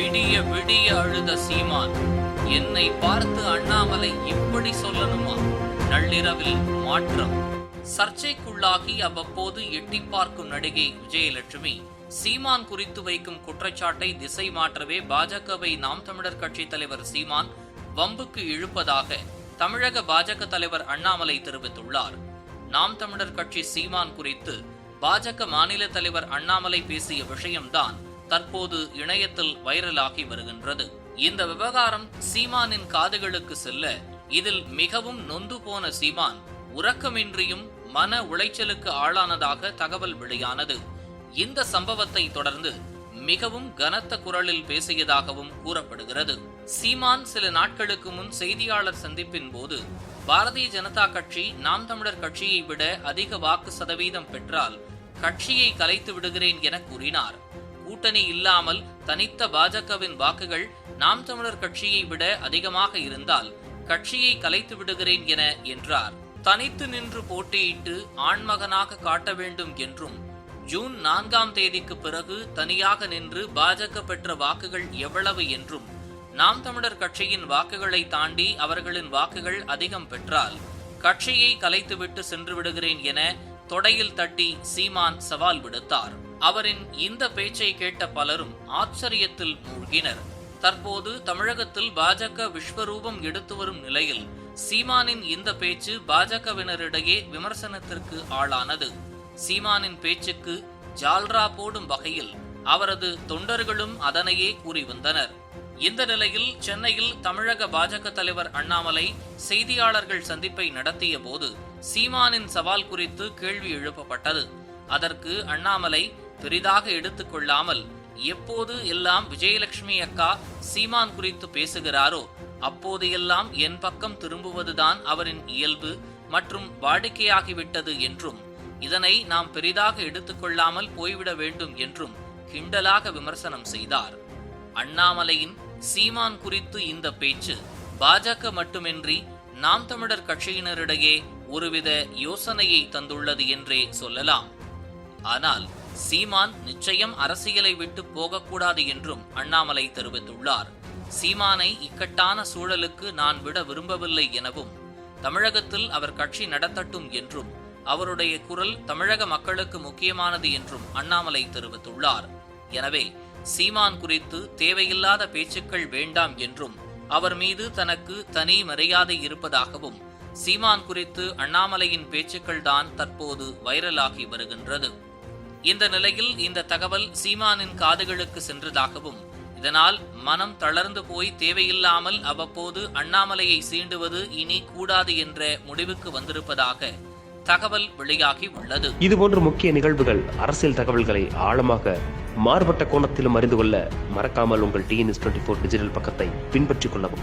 விடிய விடிய அழுத சீமான் என்னை பார்த்து அண்ணாமலை இப்படி சொல்லணுமா? நள்ளிரவில் மாற்றம். சர்ச்சைக்குள்ளாகி அவ்வப்போது எட்டி பார்க்கும் நடிகை விஜயலட்சுமி சீமான் குறித்து வைக்கும் குற்றச்சாட்டை திசை மாற்றவே பாஜகவை நாம் தமிழர் கட்சி தலைவர் சீமான் வம்புக்கு இழுப்பதாக தமிழக பாஜக தலைவர் அண்ணாமலை தெரிவித்துள்ளார். நாம் தமிழர் கட்சி சீமான் குறித்து பாஜக மாநில தலைவர் அண்ணாமலை பேசிய விஷயம்தான் தற்போது இணையத்தில் வைரலாகி வருகின்றது. இந்த விவகாரம் சீமானின் காதுகளுக்கு செல்ல இதில் மிகவும் நொந்து போன சீமான் உறக்கமின்றியும் மன உளைச்சலுக்கு ஆளானதாக தகவல் வெளியானது. இந்த சம்பவத்தை தொடர்ந்து மிகவும் கனத்த குரலில் பேசியதாகவும் கூறப்படுகிறது. சீமான் சில நாட்களுக்கு முன் செய்தியாளர் சந்திப்பின் போது பாரதிய ஜனதா கட்சி நாம் தமிழர் கட்சியை விட அதிக வாக்கு சதவீதம் பெற்றால் கட்சியை கலைத்து விடுகிறேன் என கூறினார். கூட்டணி இல்லாமல் தனித்த பாஜகவின் வாக்குகள் நாம் தமிழர் கட்சியை விட அதிகமாக இருந்தால் கட்சியை கலைத்து விடுகிறேன் என என்றார். தனித்து நின்று போட்டியிட்டு ஆண்மகனாக காட்ட வேண்டும் என்றும் ஜூன் நான்காம் தேதிக்கு பிறகு தனியாக நின்று பாஜக பெற்ற வாக்குகள் எவ்வளவு என்றும் நாம் தமிழர் கட்சியின் வாக்குகளை தாண்டி அவர்களின் வாக்குகள் அதிகம் பெற்றால் கட்சியை கலைத்துவிட்டு சென்று விடுகிறேன் என தொடையில் தட்டி சீமான் சவால் விடுத்தார். அவரின் இந்த பேச்சை கேட்ட பலரும் ஆச்சரியத்தில் மூழ்கினர். தற்போது தமிழகத்தில் பாஜக விஸ்வரூபம் எடுத்து வரும் நிலையில் சீமானின் இந்த பேச்சு பாஜகவினரிடையே விமர்சனத்திற்கு ஆளானது. சீமானின் பேச்சுக்கு ஜால்ரா போடும் வகையில் அவரது தொண்டர்களும் அதனையே கூறி வந்தனர். இந்த நிலையில் சென்னையில் தமிழக பாஜக தலைவர் அண்ணாமலை செய்தியாளர்கள் சந்திப்பை நடத்திய போது சீமானின் சவால் குறித்து கேள்வி எழுப்பப்பட்டது. அதற்கு அண்ணாமலை பெரிதாக எடுத்துக்கொள்ளாமல் எப்போது எல்லாம் விஜயலட்சுமி அக்கா சீமான் குறித்து பேசுகிறாரோ அப்போது எல்லாம் என் பக்கம் திரும்புவதுதான் அவரின் இயல்பு மற்றும் வாடிக்கையாகிவிட்டது என்றும் இதனை நாம் பெரிதாக எடுத்துக்கொள்ளாமல் போய்விட வேண்டும் என்றும் கிண்டலாக விமர்சனம் செய்தார். அண்ணாமலையின் சீமான் குறித்து இந்த பேச்சு பாஜக மட்டுமின்றி நாம் தமிழர் கட்சியினரிடையே ஒருவித யோசனையை தந்துள்ளது என்றே சொல்லலாம். ஆனால் சீமான் நிச்சயம் அரசியலை விட்டு போகக்கூடாது என்றும் அண்ணாமலை தெரிவித்துள்ளார். சீமானை இக்கட்டான சூழலுக்கு நான் விட விரும்பவில்லை எனவும் தமிழகத்தில் அவர் கட்சி நடத்தட்டும் என்றும் அவருடைய குரல் தமிழக மக்களுக்கு முக்கியமானது என்றும் அண்ணாமலை தெரிவித்துள்ளார். எனவே சீமான் குறித்து தேவையில்லாத பேச்சுக்கள் வேண்டாம் என்றும் அவர் மீது தனக்கு தனி மரியாதை இருப்பதாகவும் சீமான் குறித்து அண்ணாமலையின் பேச்சுக்கள் தான் தற்போது வைரலாகி வருகின்றது. இந்த நிலையில் இந்த தகவல் சீமானின் காதுகளுக்கு சென்றதாகவும் இதனால் மனம் தளர்ந்து போய் தேவையில்லாமல் அவ்வப்போது அண்ணாமலையை சீண்டுவது இனி கூடாது என்ற முடிவுக்கு வந்திருப்பதாக தகவல் வெளியாகி உள்ளது. இதுபோன்ற முக்கிய நிகழ்வுகள் அரசியல் தகவல்களை ஆழமாக மாறுபட்ட கோணத்திலும் அறிந்து கொள்ள மறக்காமல் உங்கள் டிஎன்எஸ் டுவெண்ட்டி ஃபோர் டிஜிட்டல் பக்கத்தை பின்பற்றிக் கொள்ளவும்.